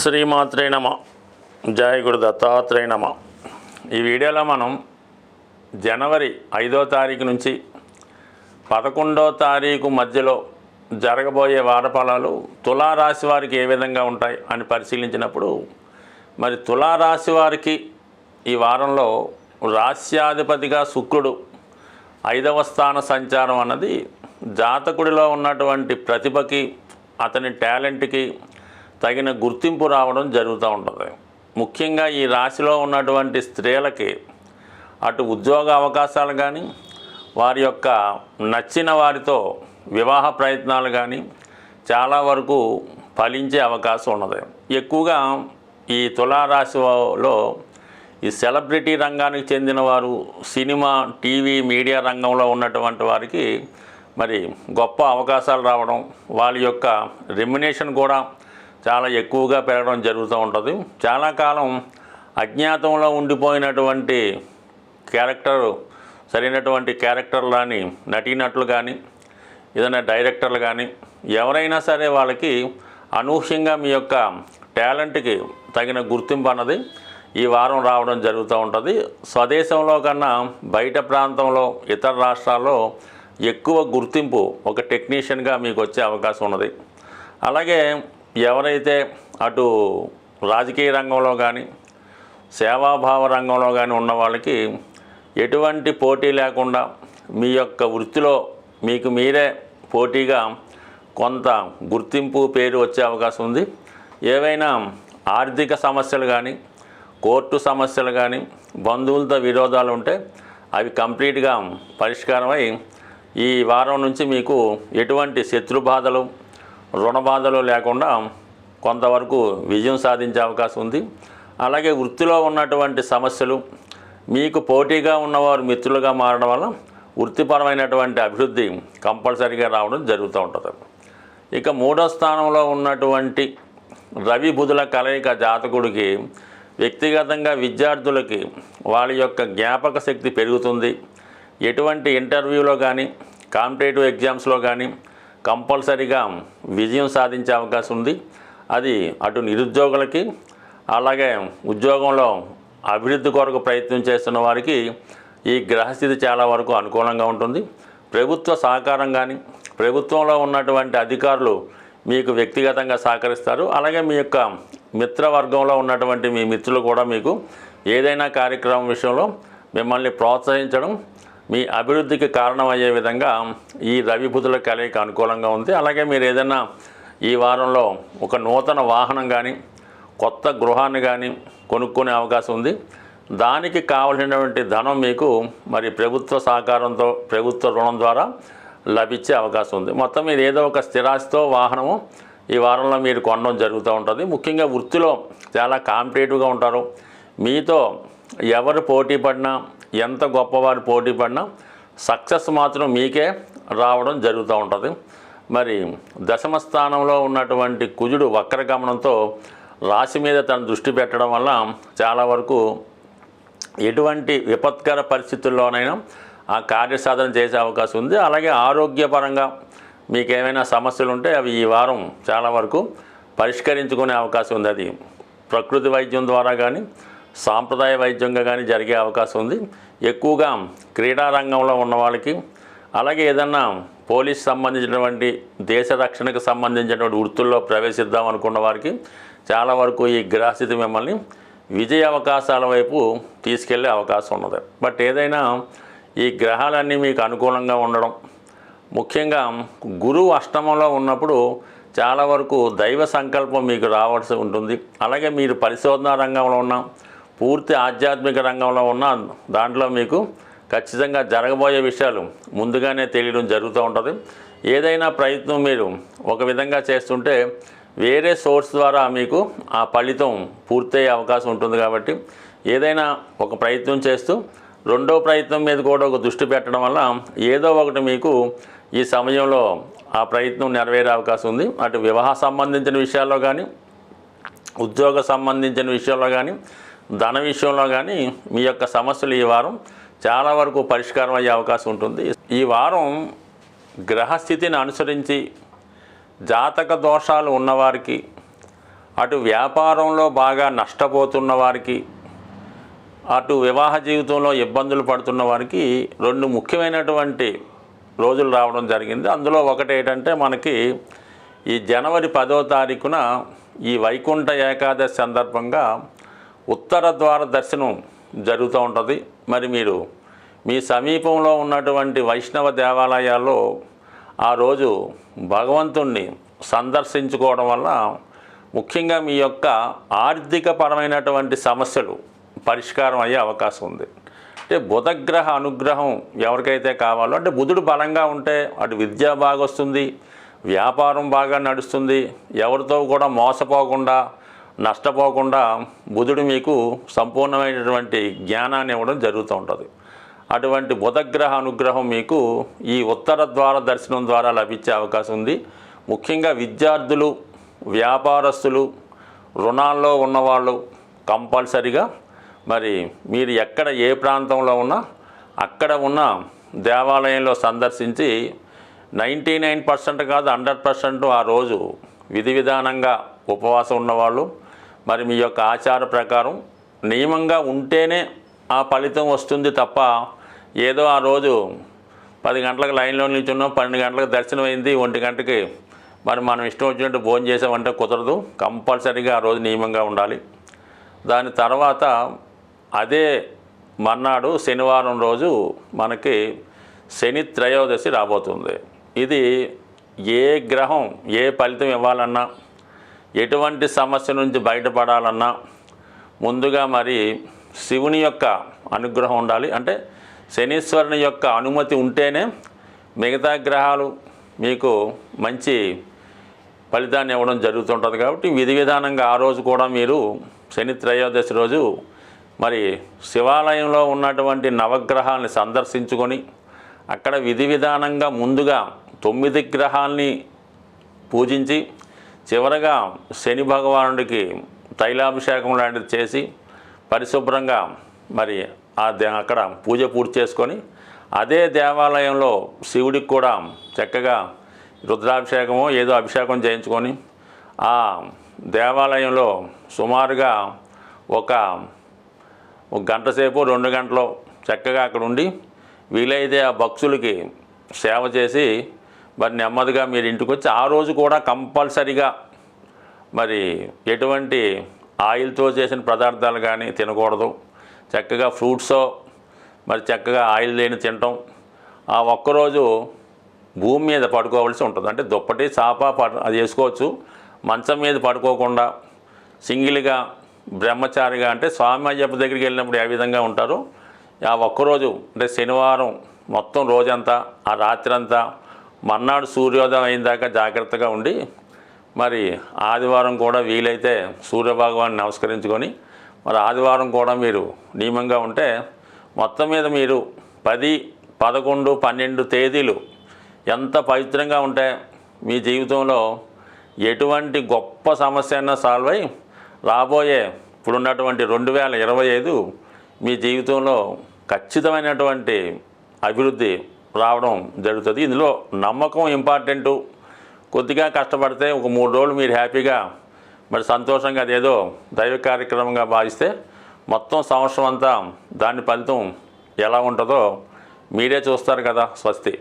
శ్రీమాత్రే నమ. జయ గురు దత్తాత్రేయ నమ. ఈ వీడియోలో మనం జనవరి ఐదో తారీఖు నుంచి పదకొండో తారీఖు మధ్యలో జరగబోయే వారఫలాలు తులారాశి వారికి ఏ విధంగా ఉంటాయి అని పరిశీలించినప్పుడు మరి తులారాశి వారికి ఈ వారంలో రాశ్యాధిపతిగా శుక్రుడు ఐదవ స్థాన సంచారం అన్నది జాతకుడిలో ఉన్నటువంటి ప్రతిభకి అతని టాలెంట్కి తగిన గుర్తింపు రావడం జరుగుతూ ఉంటుంది. ముఖ్యంగా ఈ రాశిలో ఉన్నటువంటి స్త్రీలకి అటు ఉద్యోగ అవకాశాలు కానీ వారి యొక్క నచ్చిన వారితో వివాహ ప్రయత్నాలు కానీ చాలా వరకు ఫలించే అవకాశం ఉన్నది. ఎక్కువగా ఈ తులారాశిలో ఈ సెలబ్రిటీ రంగానికి చెందిన వారు సినిమా టీవీ మీడియా రంగంలో ఉన్నటువంటి వారికి మరి గొప్ప అవకాశాలు రావడం వాళ్ళ యొక్క రెమ్యునేషన్ కూడా చాలా ఎక్కువగా పెరగడం జరుగుతూ ఉంటుంది. చాలా కాలం అజ్ఞాతంలో ఉండిపోయినటువంటి క్యారెక్టర్ సరైనటువంటి క్యారెక్టర్ లాని నటీనటులు కానీ ఏదైనా డైరెక్టర్లు కానీ ఎవరైనా సరే వాళ్ళకి అనూహ్యంగా మీ యొక్క టాలెంట్కి తగిన గుర్తింపు అన్నది ఈ వారం రావడం జరుగుతూ ఉంటుంది. స్వదేశంలో కన్నా బయట ప్రాంతంలో ఇతర రాష్ట్రాల్లో ఎక్కువ గుర్తింపు ఒక టెక్నీషియన్గా మీకు వచ్చే అవకాశం ఉన్నది. అలాగే ఎవరైతే అటు రాజకీయ రంగంలో కానీ సేవాభావ రంగంలో కానీ ఉన్న వాళ్ళకి ఎటువంటి పోటీ లేకుండా మీ యొక్క వృత్తిలో మీకు మీరే పోటీగా కొంత గుర్తింపు పేరు వచ్చే అవకాశం ఉంది. ఏవైనా ఆర్థిక సమస్యలు కానీ కోర్టు సమస్యలు కానీ బంధువులతో విరోధాలు ఉంటే అవి కంప్లీట్గా పరిష్కారమై ఈ వారం నుంచి మీకు ఎటువంటి శత్రు రుణబాధలు రుణ బాధలు లేకుండా కొంతవరకు విజయం సాధించే అవకాశం ఉంది. అలాగే వృత్తిలో ఉన్నటువంటి సమస్యలు మీకు పోటీగా ఉన్నవారు మిత్రులుగా మారడం వల్ల వృత్తిపరమైనటువంటి అభివృద్ధి కంపల్సరీగా రావడం జరుగుతూ ఉంటుంది. ఇక మూడో స్థానంలో ఉన్నటువంటి రవి బుధుల కలయిక జాతకుడికి వ్యక్తిగతంగా విద్యార్థులకి వాళ్ళ యొక్క జ్ఞాపక శక్తి పెరుగుతుంది. ఎటువంటి ఇంటర్వ్యూలో కానీ కాంపిటేటివ్ ఎగ్జామ్స్లో కానీ కంపల్సరీగా విజయం సాధించే అవకాశం ఉంది. అది అటు నిరుద్యోగులకి అలాగే ఉద్యోగంలో అభివృద్ధి కొరకు ప్రయత్నం చేస్తున్న వారికి ఈ గ్రహస్థితి చాలా వరకు అనుకూలంగా ఉంటుంది. ప్రభుత్వ సహకారం కానీ ప్రభుత్వంలో ఉన్నటువంటి అధికారులు మీకు వ్యక్తిగతంగా సహకరిస్తారు. అలాగే మీ యొక్క మిత్రవర్గంలో ఉన్నటువంటి మీ మిత్రులు కూడా మీకు ఏదైనా కార్యక్రమం విషయంలో మిమ్మల్ని ప్రోత్సహించడం మీ అభివృద్ధికి కారణమయ్యే విధంగా ఈ రవి బుధుల కలయిక అనుకూలంగా ఉంది. అలాగే మీరు ఏదైనా ఈ వారంలో ఒక నూతన వాహనం కానీ కొత్త గృహాన్ని కానీ కొనుక్కునే అవకాశం ఉంది. దానికి కావలసినటువంటి ధనం మీకు మరి ప్రభుత్వ సహకారంతో ప్రభుత్వ రుణం ద్వారా లభించే అవకాశం ఉంది. మొత్తం మీరు ఏదో ఒక స్థిరాస్తితో వాహనము ఈ వారంలో మీరు కొనడం జరుగుతూ ఉంటుంది. ముఖ్యంగా వృత్తిలో చాలా కాంపిటేటివ్గా ఉంటారు. మీతో ఎవరు పోటీ పడినా ఎంత గొప్పవారు పోటీ పడినా సక్సెస్ మాత్రం మీకే రావడం జరుగుతూ ఉంటుంది. మరి దశమ స్థానంలో ఉన్నటువంటి కుజుడు వక్రగమనంతో రాశి మీద తన దృష్టి పెట్టడం వల్ల చాలా వరకు ఎటువంటి విపత్కర పరిస్థితుల్లోనైనా ఆ కార్యసాధన చేసే అవకాశం ఉంది. అలాగే ఆరోగ్యపరంగా మీకు ఏమైనా సమస్యలు ఉంటే అవి ఈ వారం చాలా వరకు పరిష్కరించుకునే అవకాశం ఉంది. అది ప్రకృతి వైద్యం ద్వారా కానీ సాంప్రదాయ వైద్యంగా కానీ జరిగే అవకాశం ఉంది. ఎక్కువగా క్రీడా రంగంలో ఉన్న వాళ్ళకి అలాగే ఏదన్నా పోలీస్ సంబంధించినటువంటి దేశ రక్షణకు సంబంధించినటువంటి వృత్తుల్లో ప్రవేశిద్దాం అనుకున్న వారికి చాలా వరకు ఈ గ్రహస్థితి మిమ్మల్ని విజయ అవకాశాల వైపు తీసుకెళ్ళే అవకాశం ఉన్నది. బట్ ఏదైనా ఈ గ్రహాలన్నీ మీకు అనుకూలంగా ఉండడం ముఖ్యంగా గురువు అష్టమంలో ఉన్నప్పుడు చాలా వరకు దైవ సంకల్పం మీకు రావాల్సి ఉంటుంది. అలాగే మీరు పరిశోధన రంగంలో ఉన్న పూర్తి ఆధ్యాత్మిక రంగంలో ఉన్న దాంట్లో మీకు ఖచ్చితంగా జరగబోయే విషయాలు ముందుగానే తెలియడం జరుగుతూ ఉంటుంది. ఏదైనా ప్రయత్నం మీరు ఒక విధంగా చేస్తుంటే వేరే సోర్స్ ద్వారా మీకు ఆ ఫలితం పూర్తయ్యే అవకాశం ఉంటుంది కాబట్టి ఏదైనా ఒక ప్రయత్నం చేస్తూ రెండో ప్రయత్నం మీద కూడా ఒక దృష్టి పెట్టడం వల్ల ఏదో ఒకటి మీకు ఈ సమయంలో ఆ ప్రయత్నం నెరవేరే అవకాశం ఉంది. అటు వివాహ సంబంధించిన విషయాల్లో కానీ ఉద్యోగ సంబంధించిన విషయాల్లో కానీ ధన విషయంలో కానీ మీ యొక్క సమస్యలు ఈ వారం చాలా వరకు పరిష్కారం అయ్యే అవకాశం ఉంటుంది. ఈ వారం గ్రహస్థితిని అనుసరించి జాతక దోషాలు ఉన్నవారికి అటు వ్యాపారంలో బాగా నష్టపోతున్న వారికి అటు వివాహ జీవితంలో ఇబ్బందులు పడుతున్న వారికి రెండు ముఖ్యమైనటువంటి రోజులు రావడం జరిగింది. అందులో ఒకటి ఏంటంటే మనకి ఈ జనవరి పదో తారీఖున ఈ వైకుంఠ ఏకాదశి సందర్భంగా ఉత్తర ద్వార దర్శనం జరుగుతూ ఉంటుంది. మరి మీరు మీ సమీపంలో ఉన్నటువంటి వైష్ణవ దేవాలయాల్లో ఆ రోజు భగవంతుణ్ణి సందర్శించుకోవడం వల్ల ముఖ్యంగా మీ యొక్క ఆర్థిక పరమైనటువంటి సమస్యలు పరిష్కారం అయ్యే అవకాశం ఉంది. అంటే బుధగ్రహ అనుగ్రహం ఎవరికైతే కావాలో అంటే బుధుడు బలంగా ఉంటే అటు విద్య బాగా వస్తుంది వ్యాపారం బాగా నడుస్తుంది ఎవరితో కూడా మోసపోకుండా నష్టపోకుండా బుధుడు మీకు సంపూర్ణమైనటువంటి జ్ఞానాన్ని ఇవ్వడం జరుగుతూ ఉంటుంది. అటువంటి బుధగ్రహ అనుగ్రహం మీకు ఈ ఉత్తర ద్వార దర్శనం ద్వారా లభించే అవకాశం ఉంది. ముఖ్యంగా విద్యార్థులు వ్యాపారస్తులు రుణాల్లో ఉన్నవాళ్ళు కంపల్సరిగా మరి మీరు ఎక్కడ ఏ ప్రాంతంలో ఉన్నా అక్కడ ఉన్న దేవాలయంలో సందర్శించి నైంటీ నైన్ పర్సెంట్ కాదు హండ్రెడ్ పర్సెంట్ ఆ రోజు విధి విధానంగా ఉపవాసం ఉన్నవాళ్ళు మరి మీ యొక్క ఆచార ప్రకారం నియమంగా ఉంటేనే ఆ ఫలితం వస్తుంది తప్ప ఏదో ఆ రోజు పది గంటలకు లైన్లో నిల్చున్నాం పన్నెండు గంటలకు దర్శనం అయింది ఒంటి గంటకి మరి మనం ఇష్టం వచ్చినట్టు భోజనం చేసామంటే కుదరదు. కంపల్సరీగా ఆ రోజు నియమంగా ఉండాలి. దాని తర్వాత అదే మర్నాడు శనివారం రోజు మనకి శని త్రయోదశి రాబోతుంది. ఇది ఏ గ్రహం ఏ ఫలితం ఇవ్వాలన్నా ఎటువంటి సమస్య నుంచి బయటపడాలన్నా ముందుగా మరి శివుని యొక్క అనుగ్రహం ఉండాలి. అంటే శనీశ్వరుని యొక్క అనుమతి ఉంటేనే మిగతా గ్రహాలు మీకు మంచి ఫలితాన్ని ఇవ్వడం జరుగుతుంటుంది కాబట్టి విధి విధానంగా ఆ రోజు కూడా మీరు శని త్రయోదశి రోజు మరి శివాలయంలో ఉన్నటువంటి నవగ్రహాలని సందర్శించుకొని అక్కడ విధి విధానంగా ముందుగా తొమ్మిది గ్రహాల్ని పూజించి చివరగా శని భగవానుడికి తైలాభిషేకం లాంటిది చేసి పరిశుభ్రంగా మరి ఆ దే అక్కడ పూజ పూర్తి చేసుకొని అదే దేవాలయంలో శివుడికి కూడా చక్కగా రుద్రాభిషేకమో ఏదో అభిషేకం చేయించుకొని ఆ దేవాలయంలో సుమారుగా ఒక ఒక గంట సేపు రెండు గంటలు చక్కగా అక్కడ ఉండి వీలైతే ఆ భక్తులకి సేవ చేసి మరి నెమ్మదిగా మీరు ఇంటికి వచ్చి ఆ రోజు కూడా కంపల్సరిగా మరి ఎటువంటి ఆయిల్తో చేసిన పదార్థాలు కానీ తినకూడదు. చక్కగా ఫ్రూట్స్ మరి చక్కగా ఆయిల్ లేని తినటం. ఆ ఒక్కరోజు భూమి మీద పడుకోవాల్సి ఉంటుంది. అంటే దుప్పటి చాప అది వేసుకోవచ్చు. మంచం మీద పడుకోకుండా సింగిల్గా బ్రహ్మచారిగా అంటే స్వామి అయ్యప్ప దగ్గరికి వెళ్ళినప్పుడు ఏ విధంగా ఉంటారు? ఆ ఒక్కరోజు అంటే శనివారం మొత్తం రోజంతా ఆ రాత్రి మర్నాడు సూర్యోదయం అయిన దాకా జాగ్రత్తగా ఉండి మరి ఆదివారం కూడా వీలైతే సూర్యభగవాన్ని నమస్కరించుకొని మరి ఆదివారం కూడా మీరు నియమంగా ఉంటే మొత్తం మీద మీరు పది పదకొండు పన్నెండు తేదీలు ఎంత పవిత్రంగా ఉంటే మీ జీవితంలో ఎటువంటి గొప్ప సమస్య అయినా సాల్వ్ అయి రాబోయే ఇప్పుడున్నటువంటి రెండు వేల ఇరవై ఐదు మీ జీవితంలో ఖచ్చితమైనటువంటి అభివృద్ధి రావడం జరుగుతుంది. ఇందులో నమ్మకం ఇంపార్టెంటు కొద్దిగా కష్టపడితే ఒక మూడు రోజులు మీరు హ్యాపీగా మరి సంతోషంగా అదేదో దైవ కార్యక్రమంగా భావిస్తే మొత్తం సంవత్సరం అంతా దాని ఫలితం ఎలా ఉంటుందో మీరే చూస్తారు కదా స్వస్తి.